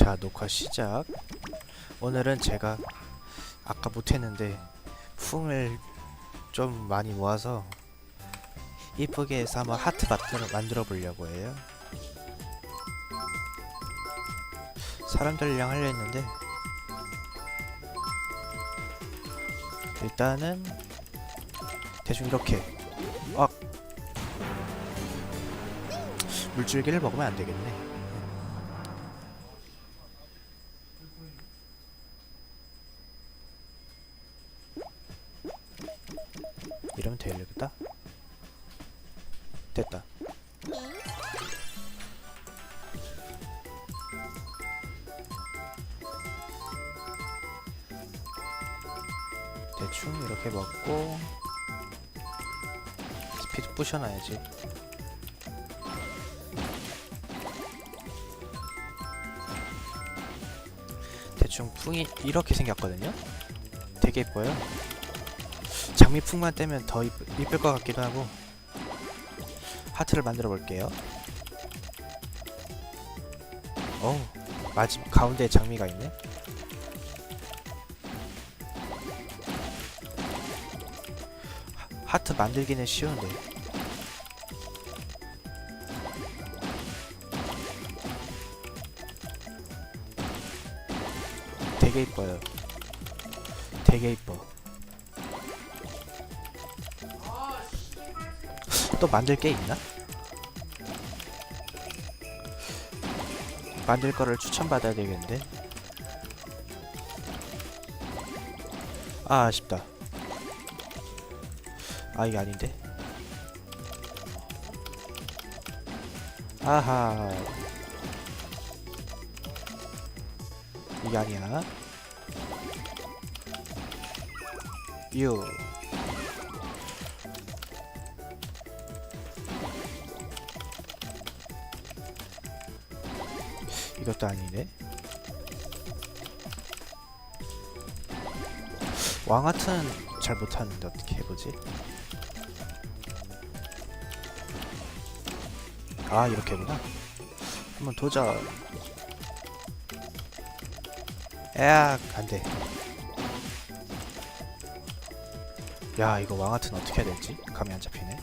자 녹화 시작. 오늘은 제가 아까 못했는데 풍을 좀 많이 모아서 이쁘게 해서 한번 하트 만들어, 만들어 보려고 해요. 사람들이랑 하려 했는데 일단은 대충 이렇게. 아! 물줄기를 먹으면 안 되겠네 되려겠다? 됐다. 대충 이렇게 먹고 스피드 부셔놔야지. 대충 풍이 이렇게 생겼거든요? 되게 예뻐요 장미풍만 떼면 더 이쁠 것 같기도 하고. 하트를 만들어 볼게요. 어우 마지 가운데에 장미가 있네. 하- 하트 만들기는 쉬운데. 되게 이뻐요. 되게 이뻐 또 만들 게 있나? 만들 거를 추천받아야 되겠는데. 아 아쉽다. 아 이게 아닌데? 아하. 이게 아니야. 유 이것도 아니네. 왕하트는 잘 못하는데 어떻게 해보지? 아 이렇게구나? 한번 도전. 에악 안돼. 야 이거 왕하트는 어떻게 해야 될지? 감이 안 잡히네.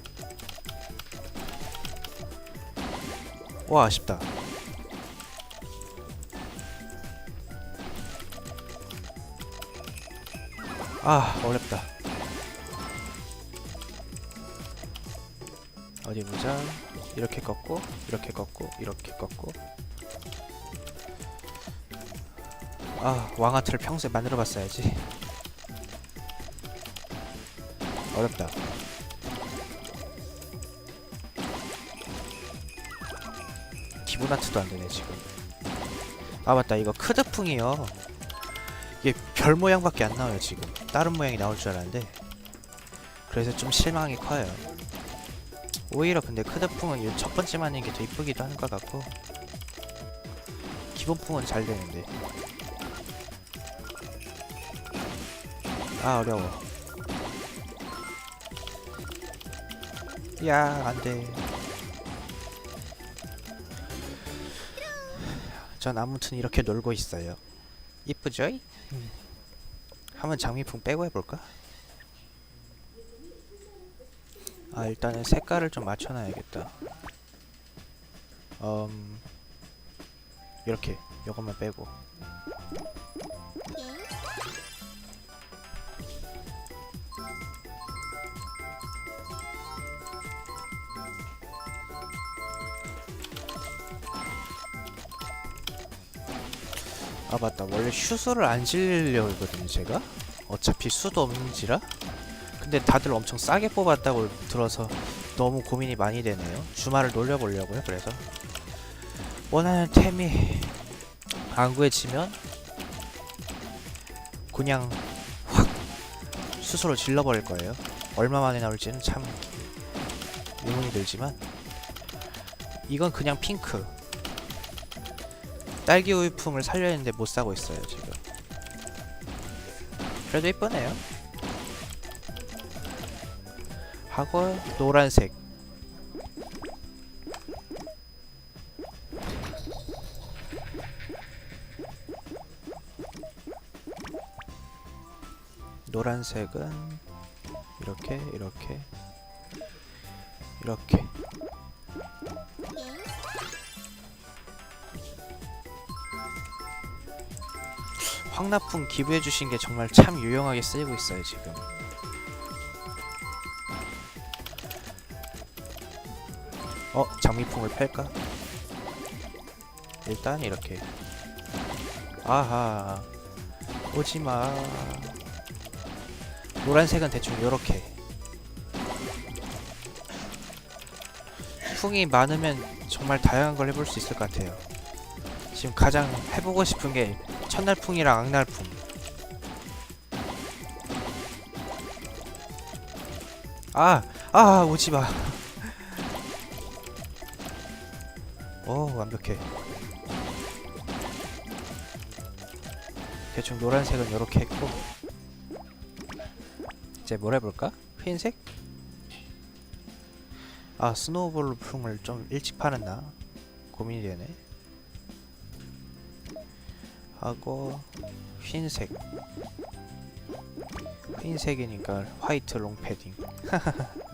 와 아쉽다 아 어렵다. 어디 보자. 이렇게 꺾고 이렇게 꺾고 이렇게 꺾고. 아 왕아트를 평소에 만들어 봤어야지. 어렵다. 기본 아트도 안 되네 지금. 아 맞다. 이거 크드풍이요 이게 별 모양밖에 안 나와요 지금. 다른 모양이 나올 줄 알았는데. 그래서 좀 실망이 커요. 오히려 근데 크드풍은 이첫 번째 만든 게더 이쁘기도 하는 것 같고. 기본풍은 잘 되는데. 아 어려워. 야 안돼. 전 아무튼 이렇게 놀고 있어요 이쁘죠? 한번 장미풍 빼고 해볼까? 아 일단은 색깔을 좀 맞춰놔야겠다 음 이렇게 요것만 빼고 아 맞다. 원래 슈소를 안 질려고 했거든요 제가. 어차피 수도 없는지라. 근데 다들 엄청 싸게 뽑았다고 들어서 너무 고민이 많이 되네요. 주말을 놀려보려고요 그래서. 원하는 템이 안 구해지면 그냥 확 수소를 질러버릴 거예요. 얼마 만에 나올지는 참 의문이 들지만. 이건 그냥 핑크 딸기 우유품을 살려 했는데 못 사고 있어요 지금. 그래도 이쁘네요. 하고 노란색. 노란색은 이렇게 이렇게 이렇게. 황납품 기부해 주신 게 정말 참 유용하게 쓰이고 있어요 지금. 어 장미풍을 팰까? 일단 이렇게. 아하. 오지마. 노란색은 대충 요렇게. 풍이 많으면 정말 다양한 걸 해볼 수 있을 것 같아요. 지금 가장 해보고 싶은 게 첫날풍이랑 악날풍 아! 아 오지마 오 완벽해 대충 노란색은 이렇게 했고 이제 뭘 해볼까? 흰색? 아 스노우볼 풍을 좀 일찍 파는나 고민이 되네 하고 흰색. 흰색이니까 화이트 롱 패딩.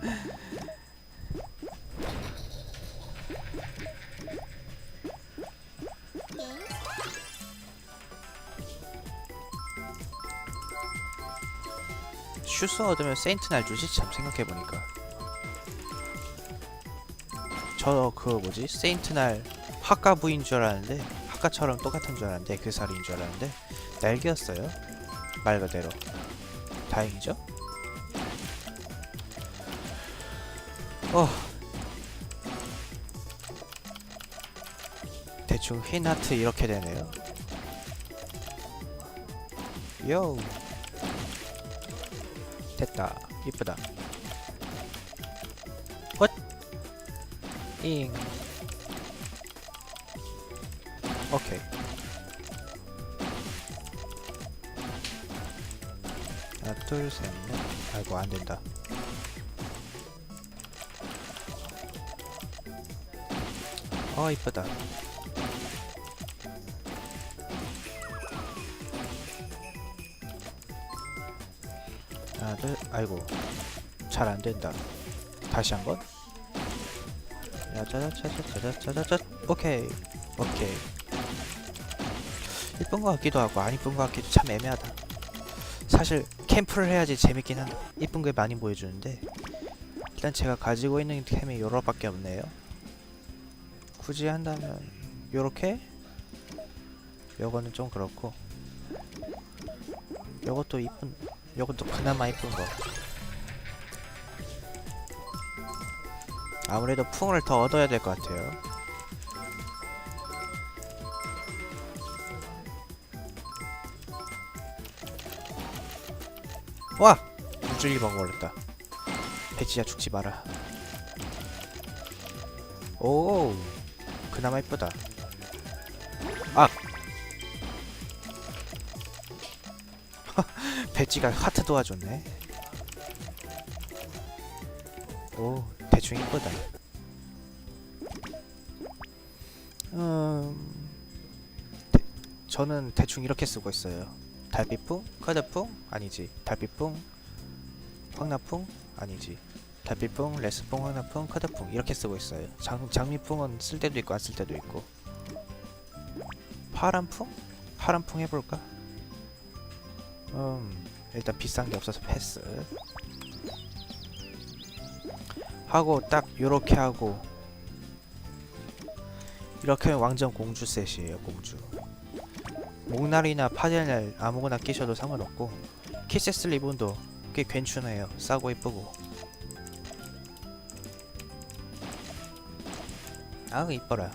슈스 얻으면 세인트 날 주지? 참 생각해보니까. 저 그 뭐지? 세인트 날 학과 부인 줄 알았는데 학과처럼 똑같은 줄 알았는데 그 살인 줄 알았는데 날개였어요. 말 그대로. 다행이죠? 어. 대충 흰 하트 이렇게 되네요. 요. 됐다. 이쁘다. 헛! 잉 오케이. 하나 둘 셋 넷. 아이고 안 된다. 어 이쁘다. 하나 둘 아이고. 잘 안 된다. 다시 한 번. 야자자자자자자자자. 오케이. 오케이 이쁜 것 같기도 하고 안 이쁜 것 같기도 참 애매하다. 사실 캠프를 해야지 재밌긴 한데 이쁜 게 많이 보여주는데 일단 제가 가지고 있는 캠이 요렇밖에 없네요. 굳이 한다면 요렇게? 요거는 좀 그렇고 요것도 이쁜 요것도 그나마 이쁜 거. 아무래도 풍을 더 얻어야 될 것 같아요 와! 물줄기 먹어버렸다. 배지야 죽지 마라. 오 그나마 이쁘다. 아! 배지가 하트 도와줬네. 오 대충 이쁘다. 음... 대, 저는 대충 이렇게 쓰고 있어요 달빛풍, 카드풍? 아니지. 달빛풍, 황나풍? 아니지. 달빛풍, 레스풍, 황나풍, 카드풍. 이렇게 쓰고 있어요. 장, 장미풍은 쓸 때도 있고 안 쓸 때도 있고. 파란풍? 파란풍 해볼까? 음 일단 비싼 게 없어서 패스. 하고 딱 요렇게 하고. 이렇게 하면 왕정 공주 셋이에요 공주 목날이나 파젤날 아무거나 끼셔도 상관없고 키세스 리본도 꽤 괜찮아요 싸고 이쁘고 아 이뻐라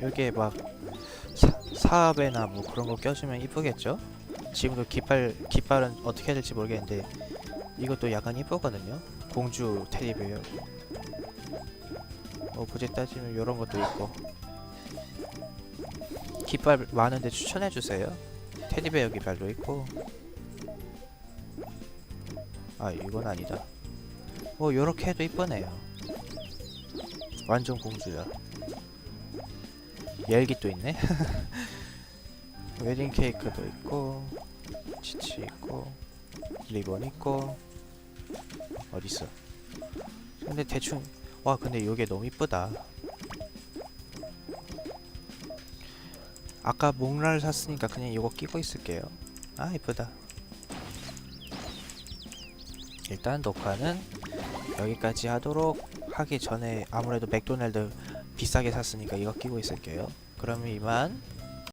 여기에 막 사, 사압에나 뭐 그런 거 껴주면 이쁘겠죠? 지금도 깃발 깃발은 어떻게 해야 될지 모르겠는데 이것도 약간 이쁘거든요. 공주 테디베어. 뭐 굳이 따지면 이런 것도 있고 깃발 많은데 추천해 주세요. 테디베어 깃발도 있고. 아 이건 아니다. 뭐 요렇게 해도 이쁘네요. 완전 공주야. 열기도 있네. 웨딩 케이크도 있고 치치 있고 리본 있고 어딨어 근데 대충 와 근데 이게 너무 이쁘다 아까 목랄 샀으니까 그냥 이거 끼고 있을게요. 아 이쁘다. 일단 녹화는 여기까지 하도록 하기 전에 아무래도 맥도날드 비싸게 샀으니까 이거 끼고 있을게요. 그러면 이만